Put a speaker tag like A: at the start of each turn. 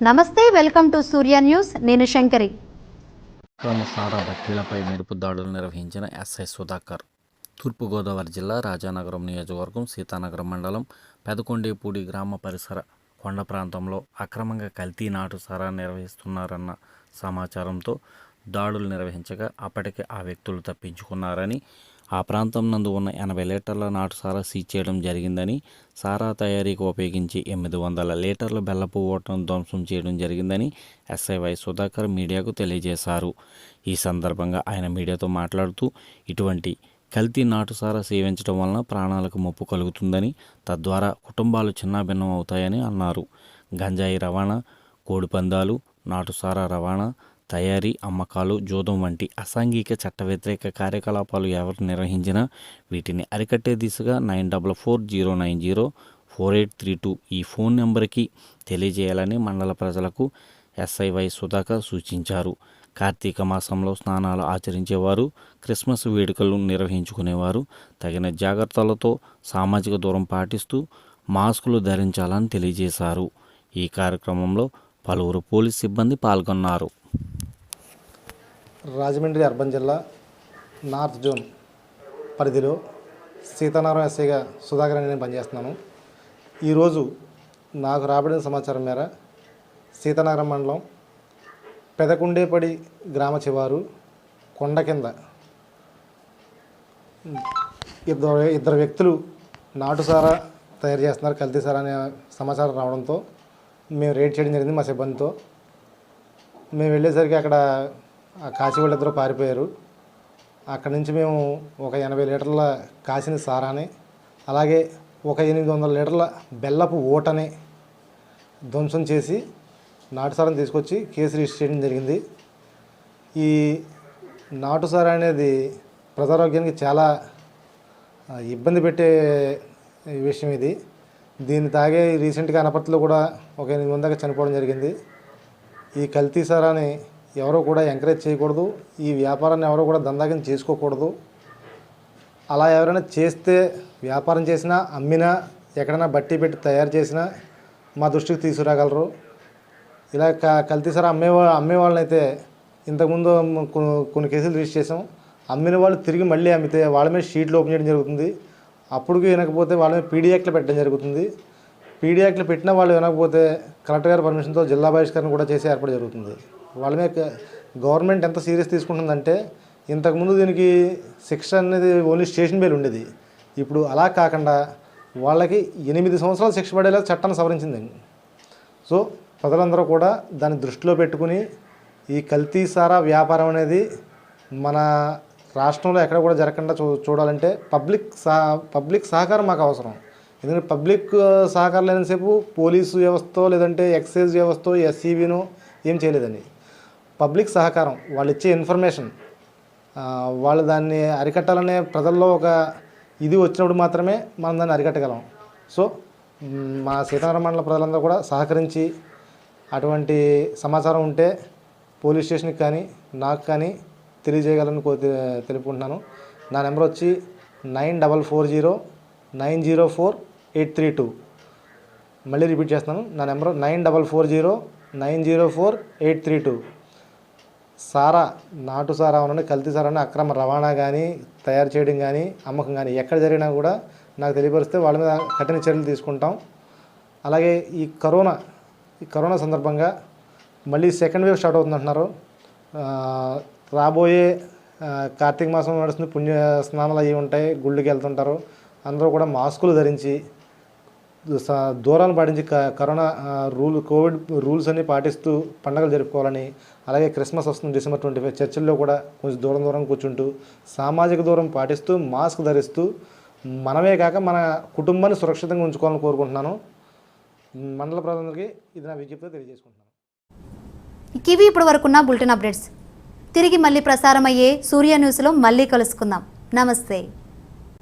A: నమస్తే welcome to Surya news. నేను శంకరి.
B: అక్రమ సారా బట్టీలపై మెరుపు దాడులు నిర్వహించిన ఎస్ఐ సుధాకర్. తూర్పుగోదావరి జిల్లా రాజానగరం నియోజకవర్గం సీతానగరం మండలం పెదకొండేపూడి గ్రామ పరిసర కొండ ప్రాంతంలో అక్రమంగా కల్తీ నాటు సారా నిర్వహిస్తున్నారన్న సమాచారంతో దాడులు నిర్వహించగా అప్పటికే ఆ వ్యక్తులు తప్పించుకున్నారని ఆ ప్రాంతం నందు ఉన్న ఎనభై లీటర్ల నాటు సారా సీజ్ చేయడం జరిగిందని సారా తయారీకి ఉపయోగించి ఎనిమిది వందల లీటర్ల బెల్లపు ఓటను ధ్వంసం చేయడం జరిగిందని ఎస్ఐవై సుధాకర్ మీడియాకు తెలియజేశారు. ఈ సందర్భంగా ఆయన మీడియాతో మాట్లాడుతూ ఇటువంటి కల్తీ నాటుసారా సేవించడం వలన ప్రాణాలకు ముప్పు కలుగుతుందని తద్వారా కుటుంబాలు చిన్నాభిన్నం అవుతాయని అన్నారు. గంజాయి రవాణా కోడిపందాలు నాటుసారా రవాణా తయారీ అమ్మకాలు జూదం వంటి అసాంఘిక చట్ట వ్యతిరేక కార్యకలాపాలు ఎవరు నిర్వహించినా వీటిని అరికట్టే దిశగా nine double four zero nine zero four eight three two ఈ ఫోన్ నెంబర్కి తెలియజేయాలని మండల ప్రజలకు ఎస్ఐవై సుధాకర్ సూచించారు. కార్తీక మాసంలో స్నానాలు ఆచరించేవారు క్రిస్మస్ వేడుకలు నిర్వహించుకునేవారు తగిన జాగ్రత్తలతో సామాజిక దూరం పాటిస్తూ మాస్కులు ధరించాలని తెలియజేశారు. ఈ కార్యక్రమంలో పలువురు పోలీస్ సిబ్బంది పాల్గొన్నారు.
C: రాజమండ్రి అర్బన్ జిల్లా నార్త్ జోన్ పరిధిలో సీతారామ ఎస్ఐగా సుధాకర్ అని నేను పనిచేస్తున్నాను. ఈరోజు నాకు రాబడిన సమాచారం మేర సీతానగరం మండలం పెదకుండేపడి గ్రామ చివారు కొండ కింద ఇద్దరు ఇద్దరు వ్యక్తులు నాటుసారా తయారు చేస్తున్నారు కల్తీ సారా అనే సమాచారం రావడంతో మేము రేట్ చేయడం జరిగింది మా సిబ్బందితో. మేము వెళ్ళేసరికి అక్కడ ఆ కాచి వాళ్ళిద్దరూ పారిపోయారు. అక్కడి నుంచి మేము ఒక ఎనభై లీటర్ల కాసిన సారాని అలాగే ఒక ఎనిమిది వందల లీటర్ల బెల్లపు ఓటని ధ్వంసం చేసి నాటుసారాన్ని తీసుకొచ్చి కేసు రిజిస్టర్ చేయడం జరిగింది. ఈ నాటుసారా అనేది ప్రజారోగ్యానికి చాలా ఇబ్బంది పెట్టే విషయం ఇది. దీన్ని తాగే రీసెంట్గా అనపర్తిలో కూడా ఒక ఎనిమిది మంది దాకా చనిపోవడం జరిగింది. ఈ కల్తీ సారాని ఎవరో కూడా ఎంకరేజ్ చేయకూడదు. ఈ వ్యాపారాన్ని ఎవరో కూడా దందాకిని చేసుకోకూడదు. అలా ఎవరైనా చేస్తే వ్యాపారం చేసినా అమ్మినా ఎక్కడైనా బట్టి పెట్టి తయారు చేసినా మా దృష్టికి తీసుకురాగలరు. ఇలా క కల్తీసారి అమ్మే అమ్మే వాళ్ళని అయితే ఇంతకుముందు కొన్ని కేసులు రిజిస్టర్ చేసాం అమ్మిన వాళ్ళు తిరిగి మళ్ళీ అమ్మితే వాళ్ళ మీద షీట్లు ఓపెన్ చేయడం జరుగుతుంది. అప్పుడు వినకపోతే వాళ్ళ మీద పీడియాక్ట్లు పెట్టడం జరుగుతుంది. పీడియాక్ట్లు పెట్టిన వాళ్ళు వినకపోతే కలెక్టర్ గారి పర్మిషన్తో జిల్లా బహిష్కరణ కూడా చేసే ఏర్పాటు జరుగుతుంది. వాళ్ళ మీద గవర్నమెంట్ ఎంత సీరియస్ తీసుకుంటుందంటే ఇంతకుముందు దీనికి శిక్ష అనేది ఓన్లీ స్టేషన్ బెయిల్ ఉండేది. ఇప్పుడు అలా కాకుండా వాళ్ళకి ఎనిమిది సంవత్సరాలు శిక్ష పడేలా చట్టాన్ని సవరించిందండి సో ప్రజలందరూ కూడా దాన్ని దృష్టిలో పెట్టుకుని ఈ కల్తీ సారా వ్యాపారం అనేది మన రాష్ట్రంలో ఎక్కడ కూడా జరగకుండా చూ చూడాలంటే పబ్లిక్ సహ పబ్లిక్ సహకారం మాకు అవసరం. ఎందుకంటే పబ్లిక్ సహకారం లేనిసేపు పోలీసు వ్యవస్థ లేదంటే ఎక్సైజ్ వ్యవస్థ ఎస్సీబీను ఏం చేయలేదండి. పబ్లిక్ సహకారం వాళ్ళు ఇచ్చే ఇన్ఫర్మేషన్ వాళ్ళు దాన్ని అరికట్టాలనే ప్రజల్లో ఒక ఇది వచ్చినప్పుడు మాత్రమే మనం దాన్ని అరికట్టగలం. సో మా సీతారామ మండల ప్రజలందరూ కూడా సహకరించి అటువంటి సమాచారం ఉంటే పోలీస్ స్టేషన్కి కానీ నాకు కానీ తెలియజేయగలని కో తెలుపుకుంటున్నాను. నా నెంబర్ వచ్చి nine double four zero nine zero four eight three two. మళ్ళీ రిపీట్ చేస్తున్నాను. నా number nine double four zero nine zero four eight three two. సారా నాటు సారా ఉన్న కల్తీ సారాన్ని అక్రమ రవాణా కానీ తయారు చేయడం కానీ అమ్మకం కానీ ఎక్కడ జరిగినా కూడా నాకు తెలియపరిస్తే వాళ్ళ మీద కఠిన చర్యలు తీసుకుంటాం. అలాగే ఈ కరోనా ఈ కరోనా సందర్భంగా మళ్ళీ సెకండ్ వేవ్ స్టార్ట్ అవుతుందంటున్నారు. రాబోయే కార్తీక మాసం నడుస్తుంది పుణ్య స్నానాలు అవి ఉంటాయి గుళ్ళకి వెళ్తుంటారు. అందరూ కూడా మాస్కులు ధరించి దూరాన్ని పాటించి క- కరోనా రూల్ కోవిడ్ రూల్స్ అన్ని పాటిస్తూ పండుగలు జరుపుకోవాలని అలాగే క్రిస్మస్ వస్తుంది డిసెంబర్ ట్వంటీ ఫైవ్ చర్చిల్లో కూడా కొంచెం దూరం దూరం కూర్చుంటూ సామాజిక దూరం పాటిస్తూ మాస్క్ ధరిస్తూ మనమే కాక మన కుటుంబాన్ని సురక్షితంగా ఉంచుకోవాలని కోరుకుంటున్నాను. మండల ప్రజలందరికీ ఇది నా విజ్ఞప్తి తెలియజేసుకుంటున్నాను.
A: ఇవి ఇప్పటి వరకున్న బులెటిన్ అప్డేట్స్. తిరిగి మళ్ళీ ప్రసారమయ్యే సూర్య న్యూస్లో మళ్ళీ కలుసుకుందాం. నమస్తే.